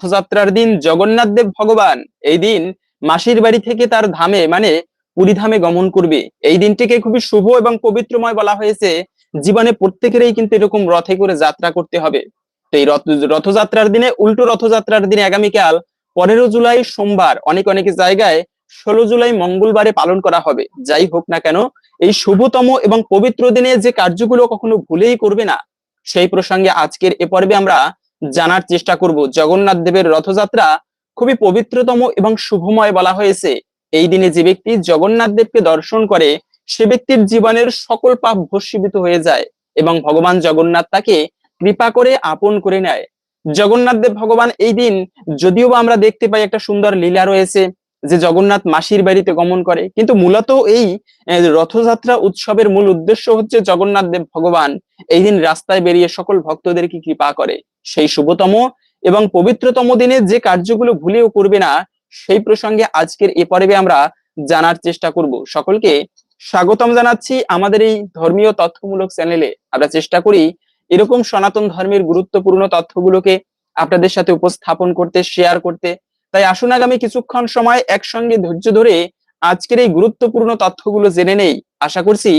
রথযাত্রার দিন জগন্নাথ দেব ভগবান। এই দিন মাসির বাড়ি থেকে তার ধামে মানে পুরী ধামে গমন করবে। এই দিনটিকে খুবই শুভ এবং পবিত্রময় বলা হয়েছে। জীবনে প্রত্যেকেরই কিন্তু এরকম রথে করে যাত্রা করতে হবে। তো এই রথ, রথযাত্রার দিনে, উল্টো রথযাত্রার দিনে আগামীকাল পনেরো জুলাই সোমবার অনেক অনেক জায়গায় ষোলো জুলাই মঙ্গলবারে পালন করা হবে। যাই হোক না কেন, এই শুভতম এবং পবিত্র দিনে যে কার্যগুলো কখনো ভুলেই করবে না, সেই প্রসঙ্গে আজকের এ পর্বে আমরা জানার চেষ্টা করব। জগন্নাথ দেবের রথযাত্রা খুবই পবিত্রতম এবং শুভময় বলা হয়েছে। এই দিনে যে ব্যক্তি জগন্নাথ দেবকে দর্শন করে, সে ব্যক্তির জীবনের সকল পাপ ভস্মীভূত হয়ে যায় এবং ভগবান জগন্নাথ তাকে কৃপা করে আপন করে নেয়। জগন্নাথ দেব ভগবান এই দিন, যদিও বা আমরা দেখতে পাই একটা সুন্দর লীলা রয়েছে যে জগন্নাথ মাসির বাড়িতে গমন করে। কিন্তু মূলত এই রথযাত্রা উৎসবের মূল উদ্দেশ্য হচ্ছে জগন্নাথ দেব ভগবান এই দিন রাস্তায় বেরিয়ে সকল ভক্তদেরকে কৃপা করে। সেই শুভতম এবং পবিত্রতম দিনে যে কার্যগুলো ভুলেও করবে না, সেই প্রসঙ্গে আজকের এ পর্বে আমরা জানার চেষ্টা করব। সকলকে স্বাগতম জানাচ্ছি আমাদের এই ধর্মীয় তথ্যমূলক চ্যানেলে। আমরা চেষ্টা করি এরকম সনাতন ধর্মের গুরুত্বপূর্ণ তথ্যগুলোকে আপনাদের সাথে উপস্থাপন করতে শেয়ার করতে। তাই আসুন আগামী কিছুক্ষণ সময় একসঙ্গে ধৈর্য ধরে আজকের এই গুরুত্বপূর্ণ তথ্যগুলো জেনে নেই। আশা করছি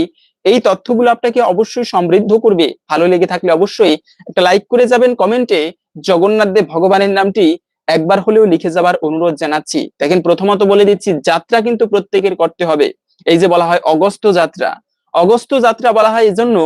এই তথ্যগুলো আপনাকে অবশ্যই সমৃদ্ধ করবে। ভালো লেগে থাকলে অবশ্যই একটা লাইক করে যাবেন কমেন্টে। জগন্নাথ দেব ভগবানের নামটি একবার হলেও লিখে যাবার অনুরোধ জানাচ্ছি। দেখেন প্রথমত বলে দিচ্ছি, যাত্রা কিন্তু প্রত্যেকের করতে হবে। এই যে বলা হয় অগস্ত যাত্রা। অগস্ত যাত্রা বলা হয় এই জন্য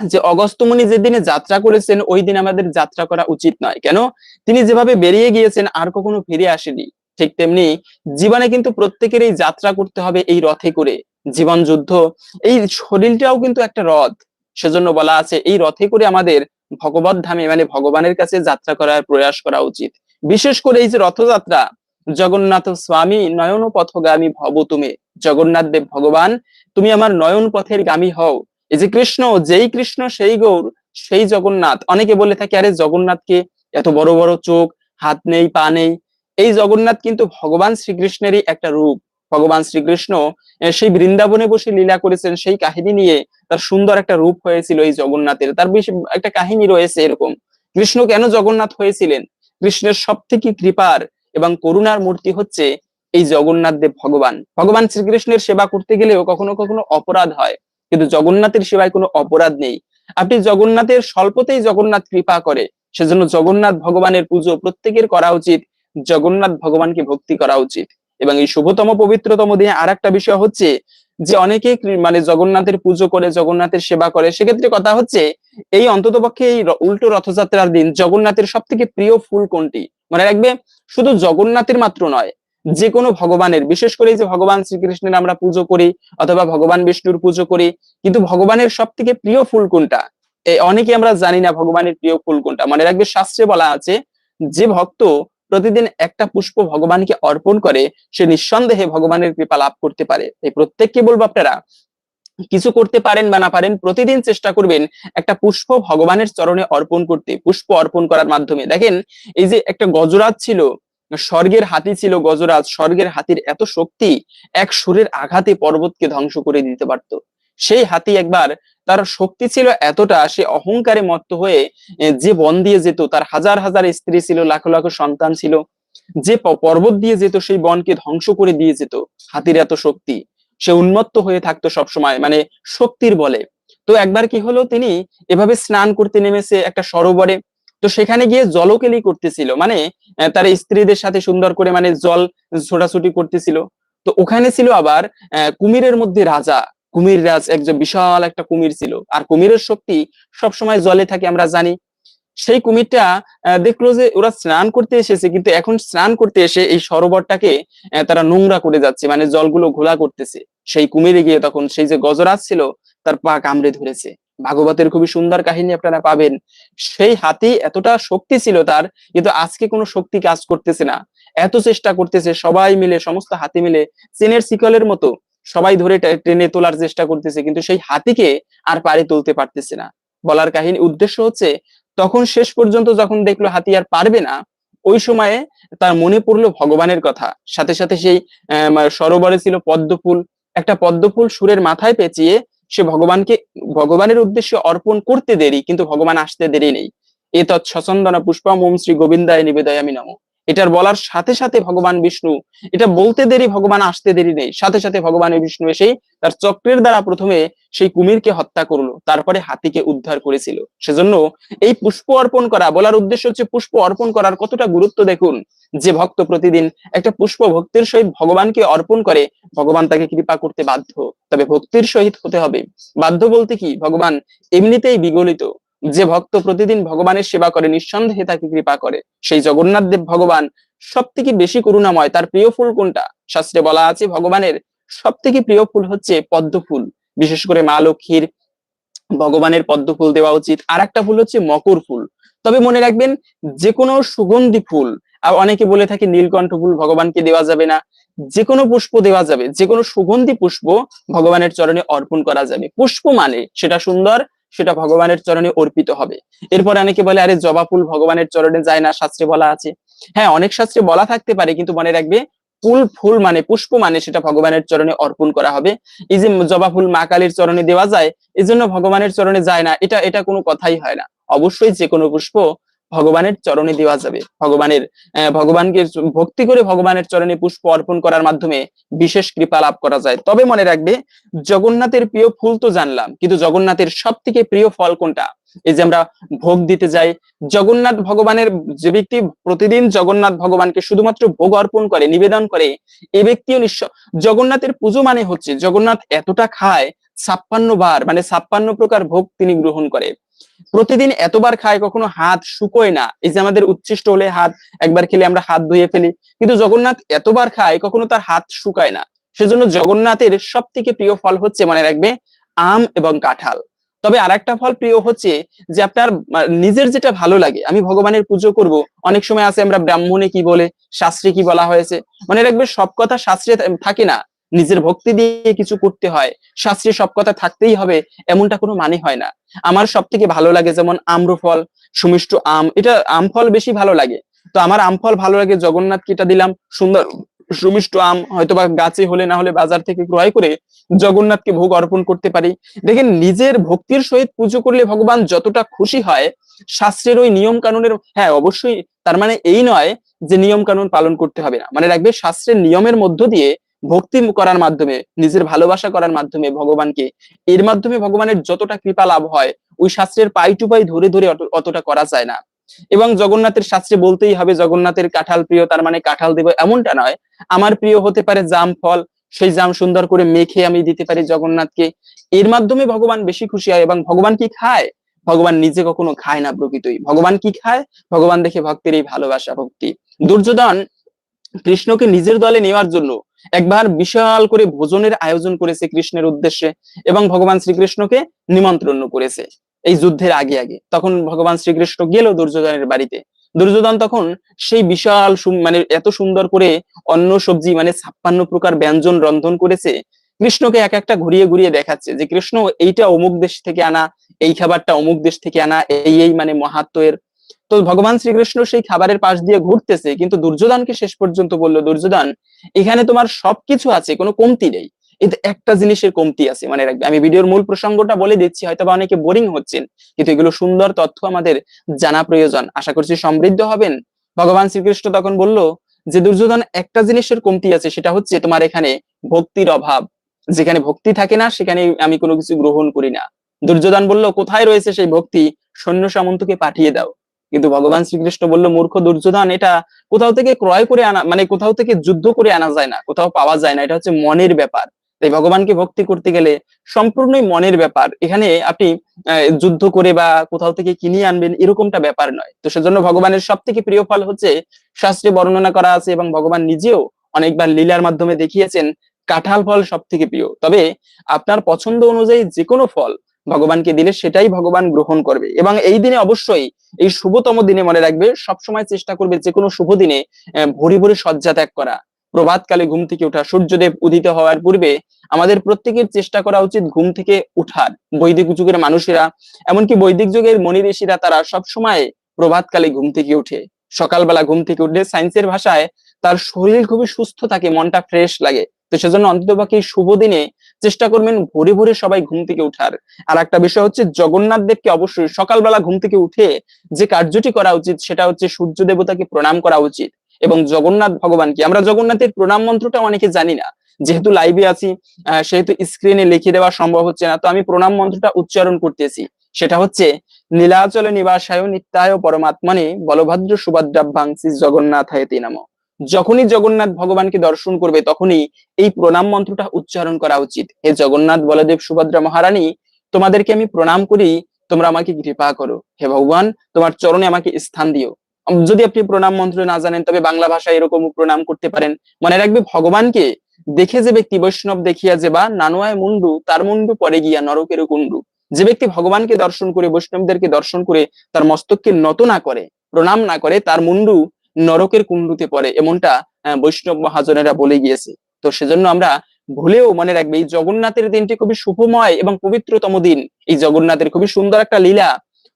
যে অগস্ত্যমুনি যেদিনে যাত্রা করেছেন ওই দিন আমাদের যাত্রা করা উচিত নয়। কেন? তিনি যেভাবে বেরিয়ে গিয়েছেন, আর কখনো ফিরে আসেনি। ঠিক তেমনি জীবনে কিন্তু প্রত্যেকের এই যাত্রা করতে হবে এই রথে করে। জীবন যুদ্ধ, এই শরীরটাও কিন্তু একটা রথ। সেজন্য বলা আছে, এই রথে করে আমাদের ভগবত ধামে মানে ভগবানের কাছে যাত্রা করার প্রয়াস করা উচিত। বিশেষ করে এই যে রথযাত্রা, জগন্নাথ স্বামী নয়ন পথগামী ভব তুমি। জগন্নাথ দেব ভগবান, তুমি আমার নয়ন পথের গামী হও। এই যে কৃষ্ণ, যেই কৃষ্ণ, সেই গৌর, সেই জগন্নাথ। অনেকে বলে থাকে, আরে জগন্নাথকে এত বড় বড় চোখ, হাত নেই, পা নেই। এই জগন্নাথ কিন্তু ভগবান শ্রীকৃষ্ণেরই একটা রূপ। ভগবান শ্রীকৃষ্ণ সেই বৃন্দাবনে বসে লীলা করেছেন, সেই কাহিনী নিয়ে তার সুন্দর একটা রূপ হয়েছিল এই জগন্নাথের। তার বেশ, একটা কাহিনী রয়েছে এরকম। কৃষ্ণ কেন জগন্নাথ হয়েছিলেন? কৃষ্ণের সব থেকে কৃপার এবং করুণার মূর্তি হচ্ছে এই জগন্নাথ দেব ভগবান। ভগবান শ্রীকৃষ্ণের সেবা করতে গেলেও কখনো কখনো অপরাধ হয়। কিন্তু জগন্নাথের সেবায় কোনো অপরাধ নেই। আপনি জগন্নাথের স্বল্পতেই জগন্নাথ কৃপা করে, সেজন্য জগন্নাথ ভগবানের পুজো প্রত্যেকের করা উচিত, জগন্নাথ ভগবানকে ভক্তি করা উচিত। এবং এই শুভতম পবিত্রতম দিনে আর একটা বিষয় হচ্ছে যে অনেকে মানে জগন্নাথের পুজো করে, জগন্নাথের সেবা করে, সেক্ষেত্রে কথা হচ্ছে এই অন্ততপক্ষে এই উল্টো রথযাত্রার দিন জগন্নাথের সব থেকে প্রিয় ফুল কোনটি? মনে রাখবে, শুধু জগন্নাথের মাত্র নয় যে কোনো ভগবানের, বিশেষ করে যে ভগবান শ্রীকৃষ্ণের আমরা পুজো করি অথবা ভগবান বিষ্ণুর পুজো করি, কিন্তু ভগবানের সব থেকে প্রিয় ফুল কোনটা? অনেকে আমরা জানি না ভগবানের প্রিয় ফুল কোনটা। মনে রাখবে শাস্ত্রে বলা আছে, যে ভক্ত প্রতিদিন একটা পুষ্প ভগবানকে অর্পণ করে, সে নিঃসন্দেহে ভগবানের কৃপা লাভ করতে পারে। এই প্রত্যেককে বলব আপনারা, কিছু করতে পারেন বা না পারেন, প্রতিদিন চেষ্টা করবেন একটা পুষ্প ভগবানের চরণে অর্পণ করতে, পুষ্প অর্পণ করার মাধ্যমে। দেখেন, এই যে একটা গজরাজ ছিল স্বর্গের হাতি ছিল গজরাজ, স্বর্গের হাতির এত শক্তি এক সুরের আঘাতে পর্বতকে ধ্বংস করে দিতে পারতো। সেই হাতি একবার তার শক্তি ছিল এতটা, সে অহংকারে মত্ত হয়ে যে বন দিয়ে যেত, তার হাজার হাজার স্ত্রী ছিল, লাখো লাখো সন্তান ছিল, যে পর্বত দিয়ে যেত, সেই বনকে ধ্বংস করে দিয়ে যেত। হাতির এত শক্তি, সে উন্মত্ত হয়ে থাকতো সবসময় মানে শক্তির বলে। তো একবার কি হলো, তিনি এভাবে স্নান করতে নেমেছে একটা সরোবরে তো সেখানে গিয়ে জলকেলি করতেছিল মানে তার স্ত্রীদের সাথে সুন্দর করে মানে জল ছোটাছুটি করতেছিল। তো ওখানে ছিল আবার কুমিরের মধ্যে রাজা। কুমির রাজ একজন বিশাল একটা কুমির ছিল। আর কুমিরের শক্তি সব সময় জলে থাকে, আমরা জানি। সেই কুমিরটা দেখল যে ওরা স্নান করতে এসেছে, কিন্তু এখন স্নান করতে এসে এই সরোবরটাকে তারা নোংরা করে যাচ্ছে মানে জলগুলো ঘোলা করতেছে। সেই কুমিরে গিয়ে তখন সেই যে গজরাজ ছিল, তার পা কামড়ে ধরেছে। ভাগবতের খুবই সুন্দর কাহিনী আপনারা পাবেন। সেই হাতি এতটা শক্তি ছিল তার, কিন্তু আজকে কোনো শক্তি কাজ করতেছে না। এত চেষ্টা করতেছে, সবাই মিলে, সমস্ত হাতি মিলে, চেনের শিকলের মতো সবাই ধরে টেনে তোলার চেষ্টা করতেছে, কিন্তু সেই হাতিকে আর পারে তুলতে পারতেছে না। বলার কাহিনী, উদ্দেশ্য হচ্ছে, তখন শেষ পর্যন্ত যখন দেখল হাতি আর পারবে না, ওই সময়ে তার মনে পড়ল ভগবানের কথা। সাথে সাথে সেই সরোবরে ছিল পদ্মফুল। একটা পদ্মফুল সুরের মাথায় পেঁচিয়ে সে ভগবানকে, ভগবানের উদ্দেশ্যে অর্পণ করতে দেরি, কিন্তু ভগবান আসতে দেরি নেই। এ তৎ সচন্দনা পুষ্পম ওম শ্রী গোবিন্দায় নিবেদয় আমি নম। এটার বলার সাথে সাথে ভগবান বিষ্ণু, এটা বলতে দেরি ভগবান আসতে দেরি নেই। সাথে সাথে ভগবান বিষ্ণু এসেই তার চক্রের দ্বারা প্রথমে সেই কুমিরকে হত্যা করল, তারপরে হাতিকে উদ্ধার করেছিল। সেজন্য এই পুষ্প অর্পণ করা, বলার উদ্দেশ্য হচ্ছে পুষ্প অর্পণ করার কতটা গুরুত্ব দেখুন, যে ভক্ত প্রতিদিন একটা পুষ্প ভক্তির সহিত ভগবানকে অর্পণ করে, ভগবান তাকে কৃপা করতে বাধ্য। তবে ভক্তির সহিত হতে হবে। বাধ্য বলতে কি? ভগবান এমনিতেই বিগলিত। যে ভক্ত প্রতিদিন ভগবানের সেবা করে, নিঃসন্দেহে তাকে কৃপা করে। সেই জগন্নাথ দেব ভগবান সব থেকে বেশি করুণাময়, তার প্রিয় ফুল কোনটা? শাস্ত্রে বলা আছে ভগবানের সব থেকে প্রিয় ফুল হচ্ছে পদ্ম ফুল। বিশেষ করে মা লক্ষ্মীর ভগবানের পদ্ম ফুল দেওয়া উচিত। আর একটা ফুল হচ্ছে মকর ফুল। তবে মনে রাখবেন যে কোনো সুগন্ধি ফুল, আর অনেকে বলে থাকে নীলকণ্ঠ ফুল ভগবানকে দেওয়া যাবে না। যে কোনো পুষ্প দেওয়া যাবে যে কোনো সুগন্ধি পুষ্প ভগবানের চরণে অর্পণ করা যাবে। পুষ্প মানে সেটা সুন্দর, সেটা ভগবানের চরণে অর্পিত হবে। এরপর অনেকে বলে, আরে জবা ফুল ভগবানের চরণে যায় না, শাস্ত্রে বলা আছে। হ্যাঁ অনেক শাস্ত্রে বলা থাকতে পারে, কিন্তু মনে রাখবে ফুল ফুল মানে পুষ্প মানে সেটা ভগবানের চরণে অর্পণ করা হবে। এই যে জবা ফুল মা কালীর চরণে দেওয়া যায় এই জন্য ভগবানের চরণে যায় না। এটা এটা কোনো কথাই হয় না। অবশ্যই যে কোনো পুষ্প ভগবানের চরণে দেওয়া যাবে। ভগবানের ভগবানকে ভক্তি করে ভগবানের চরণে পুষ্প অর্পণ করার মাধ্যমে বিশেষ কৃপা লাভ করা যায়। তবে মনে রাখবে, জগন্নাথের প্রিয় ফুল তো জানলাম, কিন্তু জগন্নাথের সব থেকে প্রিয় ফল কোনটা? এই যে আমরা ভোগ দিতে যাই, জগন্নাথ ভগবানের যে ব্যক্তি প্রতিদিন জগন্নাথ ভগবানকে শুধুমাত্র ভোগ অর্পণ করে, নিবেদন করে, এ ব্যক্তিও নিঃস্ব জগন্নাথের পুজো মানে হচ্ছে, জগন্নাথ এতটা খায় ছাপ্পান্ন বার মানে ছাপ্পান্ন প্রকার ভোগ তিনি গ্রহণ করে। প্রতিদিন এতবার খায়, কখনো হাত শুকোয় না। এই যে আমাদের উচ্ছিষ্ট হলে হাত একবার খেলে আমরা হাত ধুয়ে ফেলি। কিন্তু জগন্নাথ এতবার খায়, কখনো তার হাত শুকায় না। সেজন্য জগন্নাথের সব থেকে প্রিয় ফল হচ্ছে মনে রাখবে, আম এবং কাঁঠাল। তবে আর একটা ফল প্রিয় হচ্ছে যে আপনার নিজের যেটা ভালো লাগে, আমি ভগবানের পুজো করব, অনেক সময় আছে আমরা ব্রাহ্মণে কি বলে, শাস্ত্রে কি বলা হয়েছে? মনে রাখবে সব কথা শাস্ত্রে থাকে না। নিজের ভক্তি দিয়ে কিছু করতে হয়, শাস্ত্রে সব কথা থাকতেই হবে, এমনটা কোনো মানে হয় না। আমার সব থেকে ভালো লাগে যেমন আম্রফল, সুমিষ্ট আম, এটা আম ফল বেশি ভালো লাগে। তো আমার আম ফল ভালো লাগে, জগন্নাথ কিটা দিলাম, সুন্দর সুমিষ্ট আম, হয়তোবা গাছে হলে না হলে বাজার থেকে ক্রয় করে জগন্নাথকে ভোগ অর্পণ করতে পারি। দেখেন, নিজের ভক্তির সহিত পুজো করলে ভগবান যতটা খুশি হয়, শাস্ত্রের ওই নিয়ম কানুনের হ্যাঁ অবশ্যই, তার মানে এই নয় যে নিয়ম কানুন পালন করতে হবে না। মানে রাখবে, শাস্ত্রের নিয়মের মধ্য দিয়ে ভক্তি করার মাধ্যমে, নিজের ভালোবাসা করার মাধ্যমে ভগবানকে, এর মাধ্যমে ভগবানের যতটা কৃপা লাভ হয়, ওই শাস্ত্রের পাই টু পাই ধরে ধরে অত- অতটা করা যায় না। এবং জগন্নাথের শাস্ত্রে বলতেই হবে, জগন্নাথের কাঁঠাল প্রিয়, তার মানে কাঁঠাল দেব এমনটা নয়। আমার প্রিয় হতে পারে জাম ফল, সেই জাম সুন্দর করে মেখে আমি দিতে পারি জগন্নাথকে। এর মাধ্যমে ভগবান বেশি খুশি হয় এবং ভগবান কি খায়? ভগবান নিজে কখনো খায় না প্রকৃতই। ভগবান কি খায়? ভগবান দেখে ভক্তের এই ভালোবাসা ভক্তি। দুর্যোধন কৃষ্ণকে নিজের দলে নেওয়ার জন্য একবার বিশাল করে ভোজনের আয়োজন করেছে কৃষ্ণের উদ্দেশ্যে এবং ভগবান শ্রীকৃষ্ণকে নিমন্ত্রণ করেছে এই যুদ্ধের আগে আগে। তখন ভগবান শ্রীকৃষ্ণ গেল দুর্যোধনের বাড়িতে। দুর্যোধন তখন সেই বিশাল মানে এত সুন্দর করে অন্য সবজি মানে ছাপ্পান্ন প্রকার ব্যঞ্জন রন্ধন করেছে, কৃষ্ণকে এক একটা ঘুরিয়ে ঘুরিয়ে দেখাচ্ছে যে, কৃষ্ণ, এইটা অমুক দেশ থেকে আনা, এই খাবারটা অমুক দেশ থেকে আনা, এই এই মানে মহাত্মের তো ভগবান শ্রীকৃষ্ণ সেই খাবারের পাশ দিয়ে ঘুরতেছে, কিন্তু দুর্যোধনকে শেষ পর্যন্ত বলল, দুর্যোধন, এখানে তোমার সবকিছু আছে, কোনো কমতি নেই। কিন্তু একটা জিনিসের কমতি আছে মানে রাখবে আমি ভিডিওর মূল প্রসঙ্গটা বলে দিচ্ছি, হয়তো বা অনেকে বোরিং হচ্ছেন, কিন্তু এগুলো সুন্দর তথ্য আমাদের জানা প্রয়োজন। আশা করছি সমৃদ্ধ হবেন। ভগবান শ্রীকৃষ্ণ তখন বলল, যে দুর্যোধন, একটা জিনিসের কমতি আছে, সেটা হচ্ছে তোমার এখানে ভক্তির অভাব। যেখানে ভক্তি থাকে না, সেখানে আমি কোনো কিছু গ্রহণ করি না। দুর্যোধন বলল, কোথায় রয়েছে সেই ভক্তি? সৈন্য সামন্তকে পাঠিয়ে দাও। কিন্তু ভগবান শ্রীকৃষ্ণ বলল, মূর্খ, দুর্যোধন, এটা কোথাও থেকে ক্রয় করে আনা মানে কোথাও থেকে যুদ্ধ করে আনা যায় না, কোথাও পাওয়া যায় না, এটা হচ্ছে মনের ব্যাপার। তাই ভগবানকে ভক্তি করতে গেলে সম্পূর্ণই মনের ব্যাপার। এখানে আপনি যুদ্ধ করে বা কোথাও থেকে কিনে আনবেন, এরকমটা ব্যাপার নয়। তো সেজন্য ভগবানের সব থেকে প্রিয় ফল হচ্ছে, শাস্ত্রে বর্ণনা করা আছে এবং ভগবান নিজেও অনেকবার লীলার মাধ্যমে দেখিয়েছেন, কাঁঠাল ফল সব থেকে প্রিয়। তবে আপনার পছন্দ অনুযায়ী যে কোনো ফল ভগবানকে দিলে সেটাই ভগবান গ্রহণ করবে। এবং এই দিনে অবশ্যই এই শুভতম দিনে মনে রাখবে, সবসময় চেষ্টা করবে যে কোনো শুভ দিনে ভোরে ভোরে শয্যা ত্যাগ করা। প্রভাতকালে ঘুম থেকে ওঠা, সূর্যদেব উদিত হওয়ার পূর্বে আমাদের প্রত্যেকের চেষ্টা করা উচিত ঘুম থেকে উঠার। বৈদিক যুগের মানুষেরা, এমনকি বৈদিক যুগের মনি ঋষিরা তারা সবসময় প্রভাতকালে ঘুম থেকে উঠে। সকালবেলা ঘুম থেকে উঠলে সায়েন্সের ভাষায় তার শরীর খুবই সুস্থ থাকে, মনটা ফ্রেশ লাগে। তো সেজন্য অন্ততপক্ষে শুভ দিনে চেষ্টা করবেন ভোরে ভোরে সবাই ঘুম থেকে উঠার আর একটা বিষয় হচ্ছে, জগন্নাথ দেবকে অবশ্যই সকালবেলা ঘুম থেকে উঠে যে কার্যটি করা উচিত, সেটা হচ্ছে সূর্য দেবতাকে প্রণাম করা উচিত এবং জগন্নাথ ভগবানকে। আমরা জগন্নাথের প্রণাম মন্ত্রটা অনেকে জানি না। যেহেতু লাইভে আছি সেহেতু স্ক্রিনে লিখে দেওয়া সম্ভব হচ্ছে না। তো আমি প্রণাম মন্ত্রটা উচ্চারণ করতেছি। সেটা হচ্ছে, নীলাচল নিবাসায় নিত্যায় পরমাত্মনে বলভদ্র সুভদ্রাভ্যাং শ্রী জগন্নাথায় নাম। যখনই জগন্নাথ ভগবানকে দর্শন করবে, তখনই এই প্রণাম মন্ত্রটা উচ্চারণ করা উচিত। হে জগন্নাথ বলদেব সুভদ্রা মহারানী, তোমাদেরকে আমি প্রণাম করি, তোমরা আমাকে কৃপা করো। হে ভগবান, তোমার চরণে আমাকে স্থান দিও। যদি আপনি প্রণাম মন্ত্র না জানেন, তবে বাংলা ভাষায় এরকম প্রণাম করতে পারেন। মনে রাখবে, ভগবানকে দেখে যে ব্যক্তি বৈষ্ণব দেখিয়া যে বা নানোয়ায় মুন্ডু, তার মুন্ডু পরে গিয়া নরকের কুণ্ডু। যে ব্যক্তি ভগবানকে দর্শন করে, বৈষ্ণবদেরকে দর্শন করে, তার মস্তককে নত না করে, প্রণাম না করে, তার মুন্ডু নরকের কুণ্ডুতে পড়ে, এমনটা বৈষ্ণব মহাজনেরা বলে গিয়েছে। তো সেজন্য আমরা ভুলেও মনে রাখবে, এই জগন্নাথের দিনটি খুবই শুভময় এবং পবিত্রতম দিন। এই জগন্নাথের খুবই সুন্দর একটা লীলা,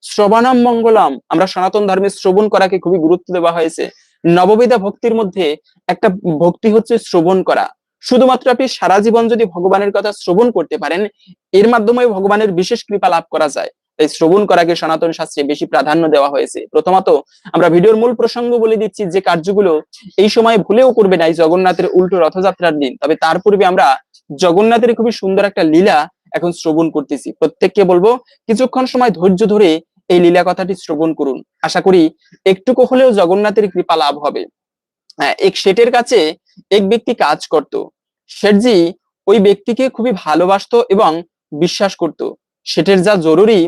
শ্রবণম মঙ্গলম। আমরা সনাতন ধর্মে শ্রবণ করাকে খুবই গুরুত্ব দেওয়া হয়েছে। নববিধা ভক্তির মধ্যে একটা ভক্তি হচ্ছে শ্রবণ করা। শুধুমাত্র আপনি সারা জীবন যদি ভগবানের কথা শ্রবণ করতে পারেন, এর মাধ্যমে ভগবানের বিশেষ কৃপা লাভ করা যায়। তাই শ্রবণ করাকে সনাতন শাস্ত্রে বেশি প্রাধান্য দেওয়া হয়েছে। প্রথমত আমরা ভিডিওর মূল প্রসঙ্গ বলে দিচ্ছি যে কার্যগুলো এই সময় ভুলেও করবে না এই জগন্নাথের উল্টো রথযাত্রার দিন। তবে তার পূর্বে আমরা জগন্নাথের খুবই সুন্দর একটা লীলা এখন শ্রবণ করতেছি। প্রত্যেককে বলব কিছুক্ষণ সময় ধৈর্য ধরে এই লীলা কথাটি শ্রবণ করুন। আশা করি একটুকু হলেও জগন্নাথের কৃপা লাভ হবে। হ্যাঁ, এক শেঠের কাছে এক ব্যক্তি কাজ করত। শেঠজি ওই ব্যক্তিকে খুবই ভালোবাসতো এবং বিশ্বাস করত। শেঠের যা জরুরি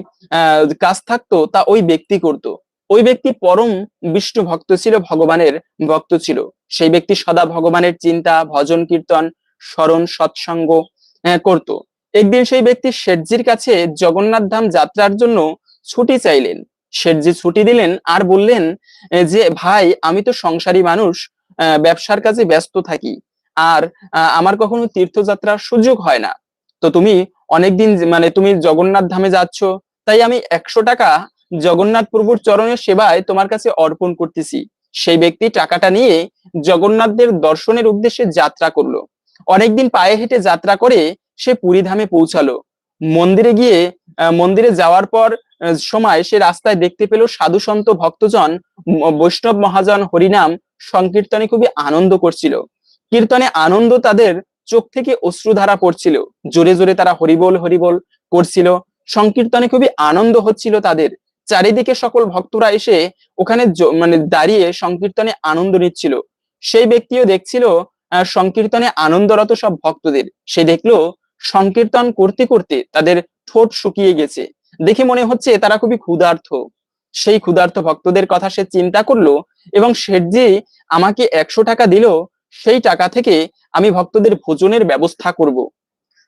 কাজ থাকতো তা ওই ব্যক্তি করত। ওই ব্যক্তি পরম বিষ্ণু ভক্ত ছিল, ভগবানের ভক্ত ছিল। সেই ব্যক্তি সদা ভগবানের চিন্তা, ভজন, কীর্তন, স্মরণ, সৎসঙ্গ করত। একদিন সেই ব্যক্তি শেঠজির কাছে জগন্নাথ ধাম যাত্রার জন্য ছুটি চাইলেন। শেঠজি ছুটি দিলেন আর বললেন যে ভাই, আমি তো সংসারী মানুষ ব্যবসার কাজে ব্যস্ত থাকি। আর আমার কখনো তীর্থযাত্রার সুযোগ হয় না। তো তুমি অনেকদিন মানে তুমি জগন্নাথ ধামে যাচ্ছ, তাই আমি একশো টাকা জগন্নাথ প্রভুর চরণের সেবায় তোমার কাছে অর্পণ করতেছি। সেই ব্যক্তি টাকাটা নিয়ে জগন্নাথদের দর্শনের উদ্দেশ্যে যাত্রা করল। অনেকদিন পায়ে হেঁটে যাত্রা করে সে পুরী ধামে পৌঁছালো। মন্দিরে গিয়ে মন্দিরে যাওয়ার পর সময় সে রাস্তায় দেখতে পেল সাধু সন্ত ভক্তজন বৈষ্ণব মহাজন হরিনাম সংকীর্তনে খুবই আনন্দ করছিল। কীর্তনে আনন্দ তাদের চোখ থেকে অশ্রুধারা পড়ছিল। জোরে জোরে তারা হরিবোল হরিবোল করছিল। সংকীর্তনে খুবই আনন্দ হচ্ছিল তাদের। চারিদিকে সকল ভক্তরা এসে ওখানে মানে দাঁড়িয়ে সংকীর্তনে আনন্দ নিচ্ছিল। সেই ব্যক্তিও দেখছিল সংকীর্তনে আনন্দরত সব ভক্তদের। সে দেখল, সংকীর্তন করতে করতে তাদের ঠোঁট শুকিয়ে গেছে। দেখে মনে হচ্ছে তারা খুবই ক্ষুধার্থ। সেই ক্ষুধার্ত ভক্তদের কথা সে চিন্তা করল এবং শেঠজি আমাকে একশো টাকা দিল সেই টাকা থেকে আমি ভক্তদের ভোজনের ব্যবস্থা করব।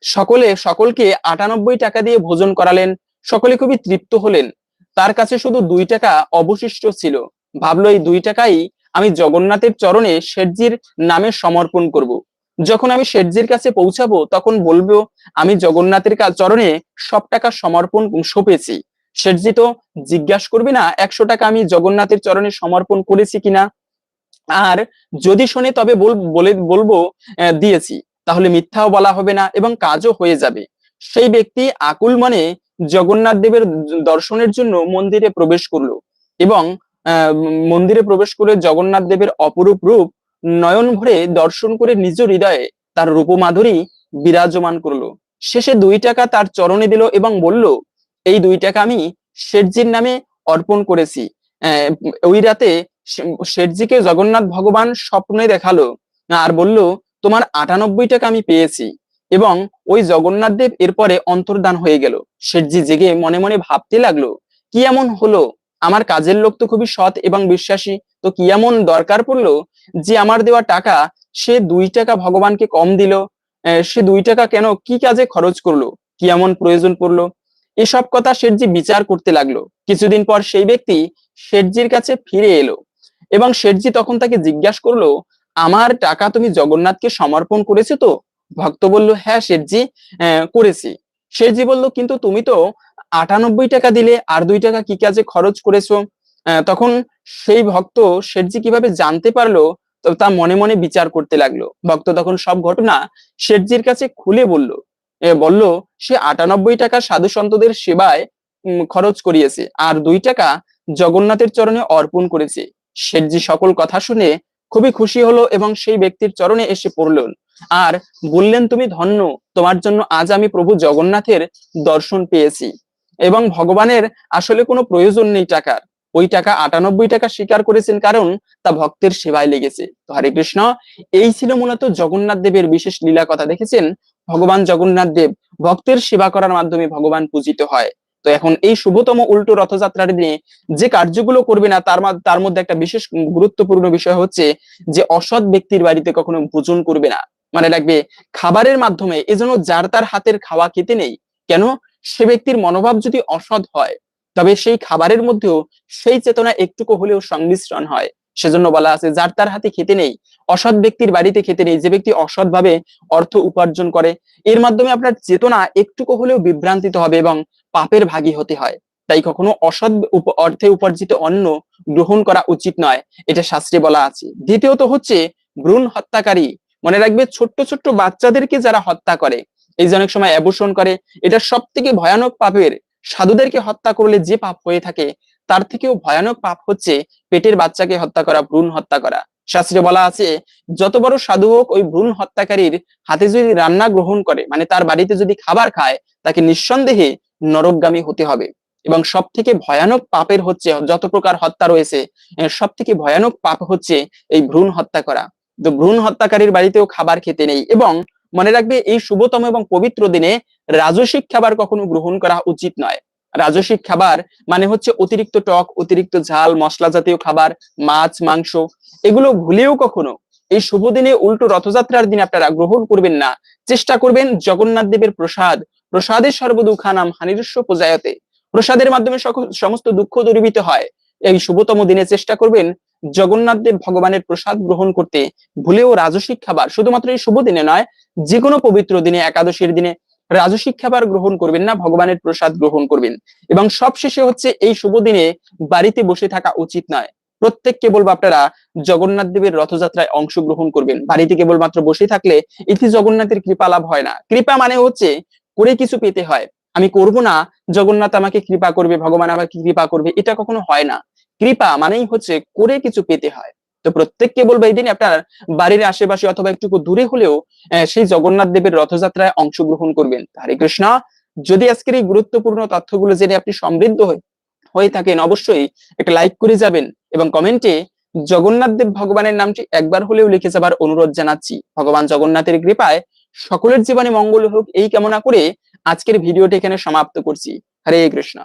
সকলে সকলকে আটানব্বই টাকা দিয়ে ভোজন করালেন, সকলে খুবই তৃপ্ত হলেন। তার কাছে শুধু দুই টাকা অবশিষ্ট ছিল। ভাবলো, এই দুই টাকাই আমি জগন্নাথের চরণে শেঠজির নামে সমর্পণ করব। যখন আমি শেঠজির কাছে পৌঁছাবো, তখন বলব, আমি জগন্নাথের চরণে সব টাকা সমর্পণ সঁপেছি শেঠজি তো জিজ্ঞাসা করবে না, একশো টাকা আমি জগন্নাথের চরণে সমর্পণ করেছি কিনা? আর যদি শোনে তবে বল- বলে, বলব দিয়েছি। তাহলে মিথ্যাও বলা হবে না এবং কাজও হয়ে যাবে। সেই ব্যক্তি আকুল মনে জগন্নাথ দেবের দর্শনের জন্য মন্দিরে প্রবেশ করল এবং মন্দিরে প্রবেশ করে জগন্নাথ দেবের অপরূপ রূপ নয়ন ভরে দর্শন করে নিজ হৃদয়ে তার রূপমাধুরী বিরাজমান করল। শেষে দুই টাকা তার চরণে দিল এবং বলল, এই দুই টাকা আমি শেঠজির নামে অর্পণ করেছি। ওই রাতে শেঠজিকে জগন্নাথ ভগবান স্বপ্নে দেখাল আর বলল, তোমার আটানব্বই টাকা আমি পেয়েছি। এবং ওই জগন্নাথ দেব এরপরে অন্তর্ধান হয়ে গেল। শেঠজি জেগে মনে মনে ভাবতে লাগল, কি এমন হলো? আমার কাজের লোক তো খুবই সৎ এবং বিশ্বাসী, তো কি এমন দরকার পড়ল যে আমার দেওয়া টাকা সে দুই টাকা ভগবানকে কম দিল? সে দুই টাকা কেন কি কাজে খরচ করল? কি এমন প্রয়োজন পড়ল? এসব কথা শেঠজি বিচার করতে লাগল। কিছুদিন পর সেই ব্যক্তি শেঠজির কাছে ফিরে এলো। এবং শেঠজি তখন তাকে জিজ্ঞাসা করল, আমার টাকা তুমি জগন্নাথকে সমর্পণ করেছ তো? ভক্ত বলল হ্যাঁ শেঠজি করেছি। শেঠজি বলল, কিন্তু তুমি তো আটানব্বই টাকা দিলে, আর দুই টাকা কি কাজে খরচ করেছ? তখন সেই ভক্ত শেঠজি কীভাবে জানতে পারল, তো তা মনে মনে বিচার করতে লাগল। ভক্ত তখন সব ঘটনা শেঠজির কাছে খুলে বলল বলল, সে আটানব্বই টাকা সাধু সন্তদের সেবায় খরচ করিয়েছে, আর দুই টাকা জগন্নাথের চরণে অর্পণ করেছে। শেঠজি সকল কথা শুনে খুবই খুশি হলো এবং সেই ব্যক্তির চরণে এসে পড়লেন আর বললেন, তুমি ধন্য, তোমার জন্য আজ আমি প্রভু জগন্নাথের দর্শন পেয়েছি এবং ভগবানের আসলে কোনো প্রয়োজন নেই টাকার। ওই টাকা আটানব্বই টাকা স্বীকার করেছেন কারণ তা ভক্তের সেবায় লেগেছে। তো হরে কৃষ্ণ, এই ছিল মূলত জগন্নাথ দেবের বিশেষ লীলা কথা দেখেছেন? ভগবান জগন্নাথ দেব ভক্তের সেবা করার মাধ্যমে ভগবান পূজিত হয়। তো এখন এই শুভতম উল্টো রথযাত্রার দিনে যে কার্যগুলো করবে না, তার তার মধ্যে একটা বিশেষ গুরুত্বপূর্ণ বিষয় হচ্ছে যে অসৎ ব্যক্তির বাড়িতে কখনো ভোজন করবে না। মানে রাখবে খাবারের মাধ্যমে এজন্য যার তার হাতের খাওয়া খেতে নেই, কেন সে ব্যক্তির মনোভাব যদি অসৎ হয়, তবে সেই খাবারের মধ্যেও সেই চেতনা একটুকু হলেও সংমিশ্রণ হয়। সেজন্য বলা আছে, যার তার হাতে খেতে নেই, অসৎ ব্যক্তির বাড়িতে খেতে নেই, যে ব্যক্তি অসৎ ভাবে অর্থ উপার্জন করে, এর মাধ্যমে আপনার চেতনা একটুকু হলেও বিভ্রান্তিত হবে এবং পাপের ভাগী হতে হয়। তাই কখনো অসৎ অর্থে উপার্জিত অন্ন গ্রহণ করা উচিত নয়, এটা শাস্ত্রে বলা আছে। দ্বিতীয়ত হচ্ছে ভ্রূণ হত্যাকারী। মনে রাখবে, ছোট্ট ছোট্ট বাচ্চাদেরকে যারা হত্যা করে, এই যে অনেক সময় অ্যাবর্ষণ করে, এটা সব থেকে ভয়ানক পাপের। সাধুদেরকে হত্যা করলে যে পাপ হয়ে থাকে, তার থেকেও ভয়ানক পাপ হচ্ছে পেটের বাচ্চাকে হত্যা করা, ভ্রূণ হত্যা করা। শাস্ত্রে বলা আছে, যত বড় সাধু হোক, ওই ভ্রূণ হত্যাকারীর হাতে যদি রান্না গ্রহণ করে মানে তার বাড়িতে যদি খাবার খায়, তাকে নিঃসন্দেহে নরকগামী হতে হবে। এবং সব থেকে ভয়ানক পাপের হচ্ছে, যত প্রকার হত্যা রয়েছে সব থেকে ভয়ানক পাপ হচ্ছে এই ভ্রূণ হত্যা করা। তো ভ্রূণ হত্যাকারীর বাড়িতেও খাবার খেতে নেই এবং মনে রাখবে এই শুভতম এবং পবিত্র দিনে রাজসিক খাবার কখনো গ্রহণ করা উচিত নয়। রাজসিক খাবার মানে হচ্ছে অতিরিক্ত টক, অতিরিক্ত ঝাল, মশলা জাতীয় খাবার, মাছ, মাংস, এগুলো ভুলেও কখনো এই শুভ দিনে উল্টো রথযাত্রার দিনে আপনারা গ্রহণ করবেন না। চেষ্টা করবেন জগন্নাথ দেবের প্রসাদ প্রসাদের সর্বদুঃখানাম হানিরস্য পূজায়তে। প্রসাদের মাধ্যমে সমস্ত দুঃখ দূরীভূত হয়। এই শুভতম দিনে চেষ্টা করবেন জগন্নাথ দেব ভগবানের প্রসাদ গ্রহণ করতে। ভুলেও রাজসিক খাবার শুধুমাত্র এই শুভ দিনে নয় যে কোনো পবিত্র দিনে, একাদশীর দিনে রাজসিক খাবার গ্রহণ করবেন না, ভগবানের প্রসাদ গ্রহণ করবেন। এবং সবশেষে হচ্ছে এই শুভ দিনে বাড়িতে বসে থাকা উচিত নয়। প্রত্যেককে বলব আপনারা জগন্নাথ দেবের রথযাত্রায় অংশগ্রহণ করবেন। বাড়িতে কেবলমাত্র বসে থাকলে এটি জগন্নাথের কৃপা লাভ হয় না। কৃপা মানে হচ্ছে করে কিছু পেতে হয়। আমি করব না, জগন্নাথ আমাকে কৃপা করবে, ভগবান আমাকে কৃপা করবে, এটা কখনো হয় না। কৃপা মানেই হচ্ছে করে কিছু পেতে হয়। তো প্রত্যেককে বলব এই দিন আপনার বাড়ির আশেপাশে অথবা একটু দূরে হলেও সেই জগন্নাথ দেবের রথযাত্রায় অংশগ্রহণ করবেন। হরে কৃষ্ণ। যদি আজকের এই গুরুত্বপূর্ণ তথ্যগুলো জেনে আপনি সমৃদ্ধ হয়ে হয়ে থাকেন, অবশ্যই একটা লাইক করে যাবেন এবং কমেন্টে জগন্নাথ দেব ভগবানের নামটি একবার হলেও লিখে যাবার অনুরোধ জানাচ্ছি। ভগবান জগন্নাথের কৃপায় সকলের জীবনে মঙ্গল হোক এই কামনা করে আজকের ভিডিওটি এখানে সমাপ্ত করছি। হরে কৃষ্ণ।